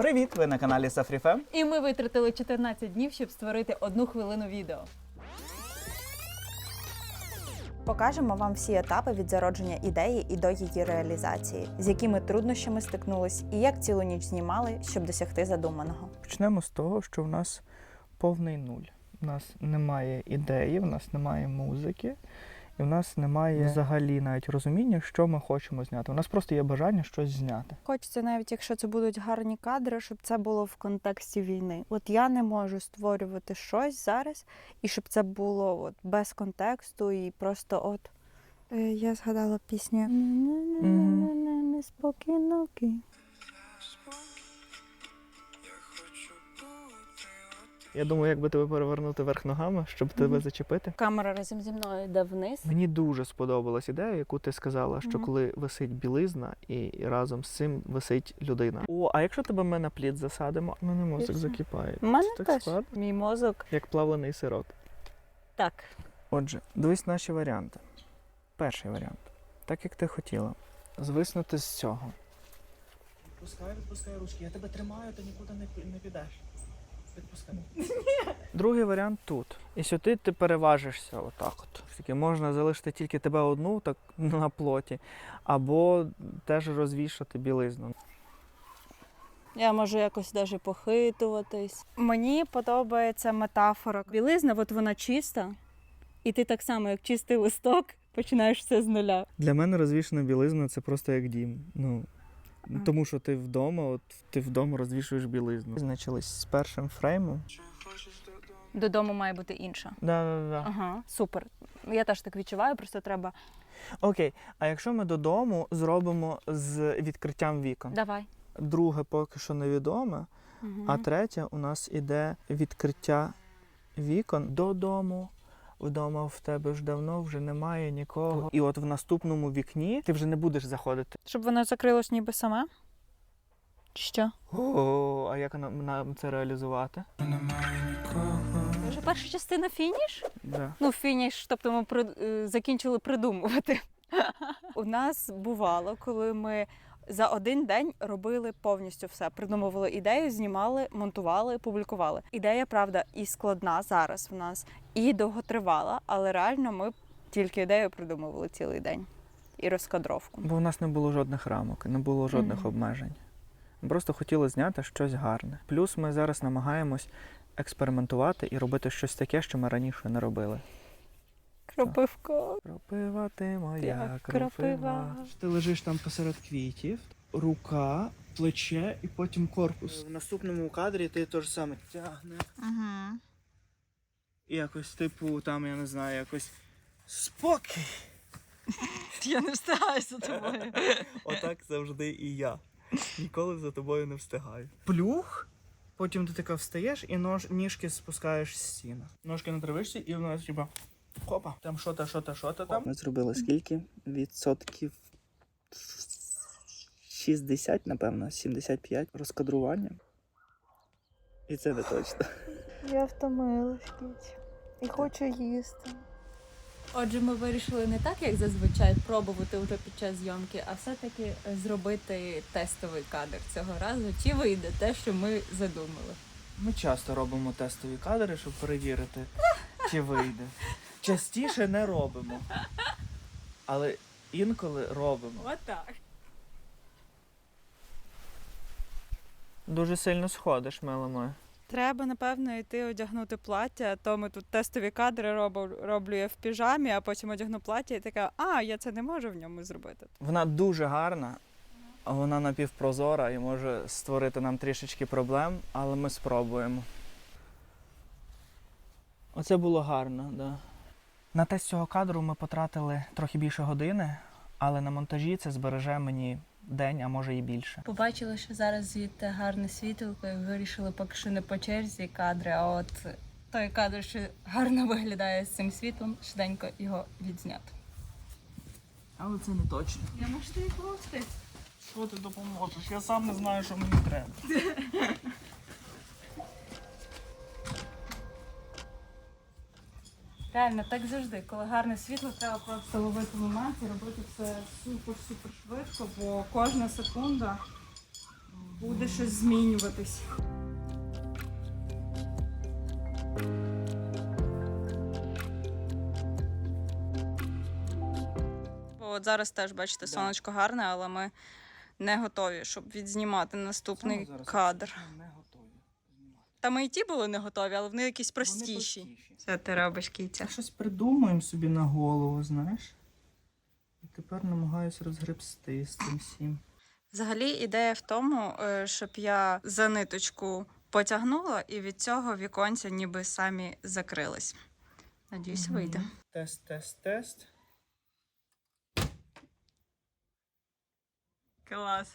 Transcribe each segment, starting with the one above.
Привіт! Ви на каналі Сафріфем. І ми витратили 14 днів, щоб створити одну хвилину відео. Покажемо вам всі етапи від зародження ідеї і до її реалізації, з якими труднощами стикнулись, і як цілу ніч знімали, щоб досягти задуманого. Почнемо з того, що в нас повний нуль. У нас немає ідеї, в нас немає музики, і в нас немає взагалі навіть розуміння, що ми хочемо зняти. У нас просто є бажання щось зняти. Хочеться, навіть якщо це будуть гарні кадри, щоб це було в контексті війни. От я не можу створювати щось зараз, і щоб це було от без контексту і просто от. Е, Я згадала пісню Неспокійноки. Я думаю, як би тебе перевернути верх ногами, щоб тебе зачепити. Камера разом зі мною йде вниз. Мені дуже сподобалась ідея, яку ти сказала, що Мгм. коли висить білизна і разом з цим висить людина. О, а якщо тебе ми на плід засадимо, у мене мозок Більше. закипає. У мене так теж складно. мій мозок. Як плавлений сирок. Так. Отже, дивись наші варіанти. Перший варіант. Так як ти хотіла. Звиснути з цього. Відпускай, відпускай ручки. Я тебе тримаю, ти нікуди не, не підеш. Відпускай. Другий варіант тут. І сюди ти переважишся отак от. Таки можна залишити тільки тебе одну так на плоті, або теж розвішати білизну. Я можу якось навіть похитуватись. Мені подобається метафора. Білизна, от вона чиста, і ти так само, як чистий листок, починаєш все з нуля. Для мене розвішена білизна це просто як дім. Ну, тому що ти вдома, от ти вдома розвішуєш білизну. Визначились з першим фреймом. Додому має бути інша. Да, да, да. Ага, супер. Я теж так відчуваю, просто треба. Окей, а якщо ми додому зробимо з відкриттям вікон? Давай. Друге поки що невідоме, Угу. а третє у нас іде відкриття вікон додому. Вдома в тебе ж давно вже немає нікого. І от в наступному вікні ти вже не будеш заходити. Щоб воно закрилось ніби саме? Чи що? О, а як нам, нам це реалізувати? Вже перша частина фініш? Да. Ну, фініш, тобто ми при... е, закінчили придумувати. У нас бувало, коли ми за один день робили повністю все. Придумували ідею, знімали, монтували, публікували. Ідея, правда, і складна зараз в нас, і довготривала, але реально ми тільки ідею придумували цілий день. І розкадровку. Бо у нас не було жодних рамок, не було жодних Мгм. обмежень. Ми просто хотіли зняти щось гарне. Плюс ми зараз намагаємось експериментувати і робити щось таке, що ми раніше не робили. Кропивко. Кропива ти моя, кропива. кропива. Ти лежиш там посеред квітів, рука, плече і потім корпус. В наступному кадрі ти те ж саме тягне. Угу. І якось, типу, там, я не знаю, якось спокій. Я не встигаю за тобою. Отак завжди і я. Ніколи за тобою не встигаю. Плюх, потім ти така встаєш і нож, ніжки спускаєш з стіни. Ножки на травишці і воно типа. Хопа, там що-то, що-то, що-то там. Ми зробили скільки? Відсотків 60, напевно, 75 розкадрування. І це не точно. Я втомилась, Кіть. І хочу їсти. Отже, ми вирішили не так, як зазвичай, пробувати вже під час зйомки, а все-таки зробити тестовий кадр цього разу. Чи вийде те, що ми задумали? Ми часто робимо тестові кадри, щоб перевірити, чи вийде. Частіше не робимо. Але інколи робимо. Отак. Дуже сильно сходиш, мила моя. Треба, напевно, йти одягнути плаття, а то ми тут тестові кадри роблю, роблю я в піжамі, а потім одягну плаття і така, а, я це не можу в ньому зробити. Вона дуже гарна, а вона напівпрозора і може створити нам трішечки проблем, але ми спробуємо. Оце було гарно, так. Да. На тест цього кадру ми потратили трохи більше години, але на монтажі це збереже мені день, а може і більше. Побачили, що зараз звідти гарне світло, і вирішили поки що не по черзі кадри, а от той кадр, що гарно виглядає з цим світлом, швиденько його відзняти. Але це не точно. Я можу тобі допомогти. Що ти допоможеш? Я сам не знаю, що мені треба. Реально, так завжди. Коли гарне світло, треба просто ловити момент і робити все супер-супер швидко, бо кожна секунда Буде щось змінюватись. От зараз теж бачите, сонечко гарне, але ми не готові, щоб відзнімати наступний кадр. Не готові знімати. Та ми і ті були не готові, але вони якісь Вони простіші. Це ти робиш кіця. Я щось придумаємо собі на голову, знаєш. І тепер намагаюся розгребсти з цим всім. Взагалі ідея в тому, е, щоб я за ниточку потягнула, і від цього віконця ніби самі закрились. Надіюсь, Мгм. вийде. Тест, тест, тест. Клас.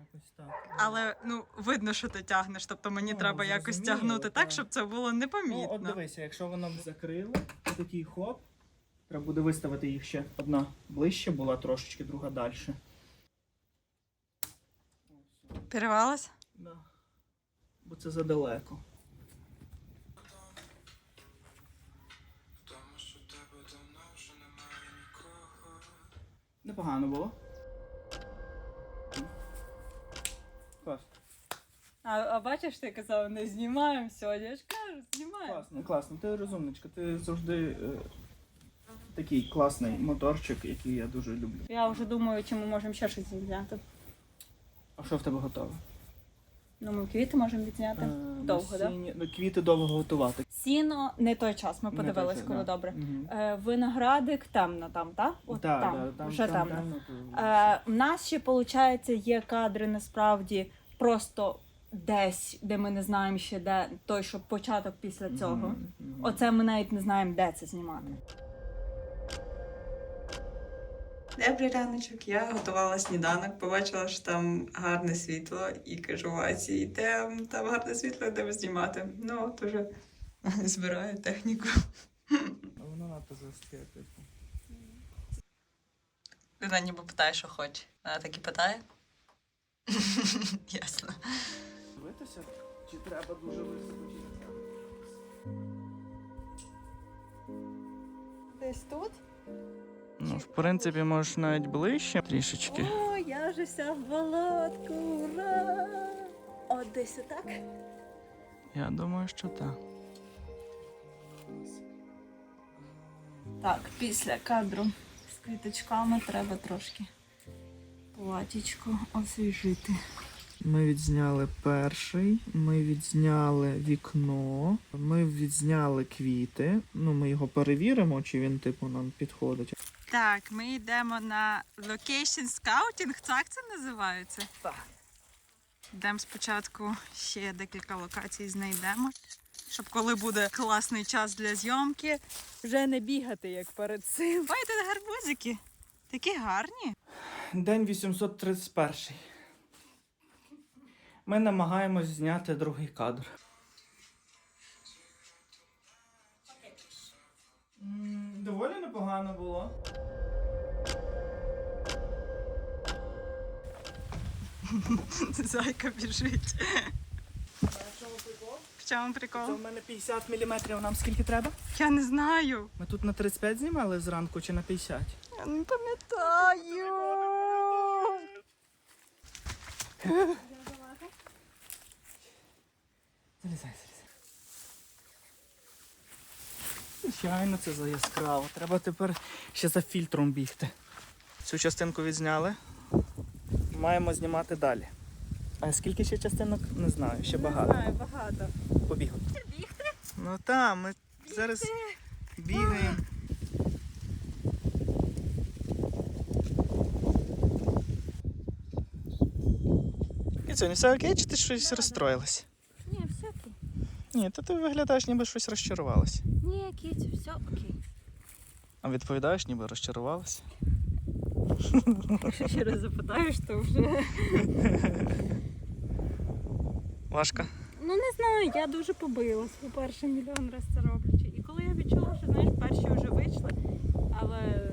Якось так. Але ну видно, що ти тягнеш. Тобто мені Ну, треба якось зрозуміло, тягнути так, так. щоб це було Ну, непомітно. от дивися, якщо воно закрило, то такий хоп. Треба буде виставити їх ще одна ближче була трошечки, друга далі. Пірвалась? Да. Бо це задалеко. Непогано було. А, а бачиш, ти казав, не знімаємо сьогодні. Я ж кажу, знімаємо. Класно, класно. Ти розумничка, ти завжди е, такий класний моторчик, який я дуже люблю. Я вже думаю, чи ми можемо ще щось відзняти. А що в тебе готове? Ну, ми квіти можемо відзняти. Е, Довго, да? насіння- ну, Квіти довго готувати. Сіно не той час, ми Не подивились, точно, коли да. добре. Мгм. Е, виноградик темно там, так? От Да, там, да, там, вже там темно. то- Е, у нас ще, виходить, є кадри насправді просто десь, де ми не знаємо ще де той, що початок після цього. Оце ми навіть не знаємо, де це знімати. Добрий раночок. Я готувала сніданок, побачила, що там гарне світло, і кажу Васі, йдемо, там гарне світло, йдемо знімати. Ну, от уже збираю техніку. Воно надто жорстке, типу. Людина ніби питає, що хоче. Вона так і питає. Ясно. Дивитися? Чи треба дуже високо, чи не треба? Десь тут? Ну, в принципі, можеш навіть ближче трішечки. О, я вже вся в болотку, ура! От десь отак. Я думаю, що так. Так, після кадру з квіточками треба трошки платічко освіжити. Ми відзняли перший, ми відзняли вікно, ми відзняли квіти. Ну, ми його перевіримо, чи він, типу, нам підходить. Так, ми йдемо на локейшн скаутінг, так це називається? Так. Йдемо спочатку ще декілька локацій знайдемо, щоб коли буде класний час для зйомки, вже не бігати як перед цим. Ой, тут гарбузики. Такі гарні. День 831. Ми намагаємось зняти другий кадр. М, Доволі непогано було. Зайка біжить. В чому Це прикол? в мене 50 мм, нам скільки треба? Я не знаю. Ми тут на 35 знімали зранку чи на 50? Я не пам'ятаю. Залізай, залізай. Звичайно, це за яскраво. Треба тепер ще за фільтром бігти. Цю частинку відзняли. Маємо знімати далі. А скільки ще частинок? Не знаю, ще багато. знаю, багато. Побігли. Ну так, ми зараз бігаємо. І це все окей, чи ти щось розстроїлась? Ні, то ти виглядаєш, ніби щось розчарувалась. Ні, кіцю, все окей. А відповідаєш, ніби розчарувалась. Якщо ще раз запитаєш, то вже. Важко. Ну не знаю, я дуже побилась по-перше мільйон раз це роблячи. І коли я відчула, що знаєш, перші вже вийшли, але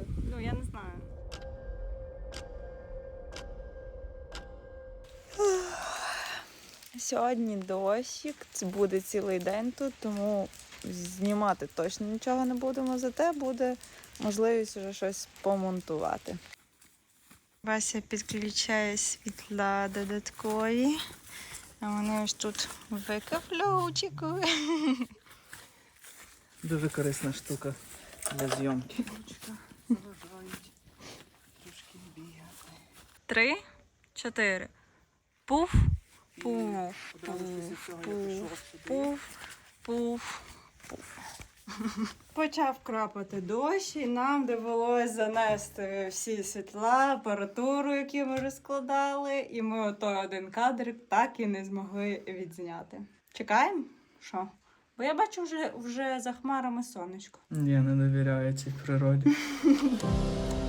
Сьогодні дощик, буде цілий день тут, тому знімати точно нічого не будемо, зате буде можливість вже щось помонтувати. Вася підключає світла додаткові. А вони ось тут викафлючику. Дуже корисна штука для зйомки. Три, чотири. Пуф, пуф, пішов собі. пуф, пуф, пуф. Почав крапати дощ, і нам довелось занести всі світла, апаратуру, яку ми розкладали, і ми отой один кадр так і не змогли відзняти. Чекаємо? Що? Бо я бачу вже, вже за хмарами сонечко. Я не довіряю цій природі.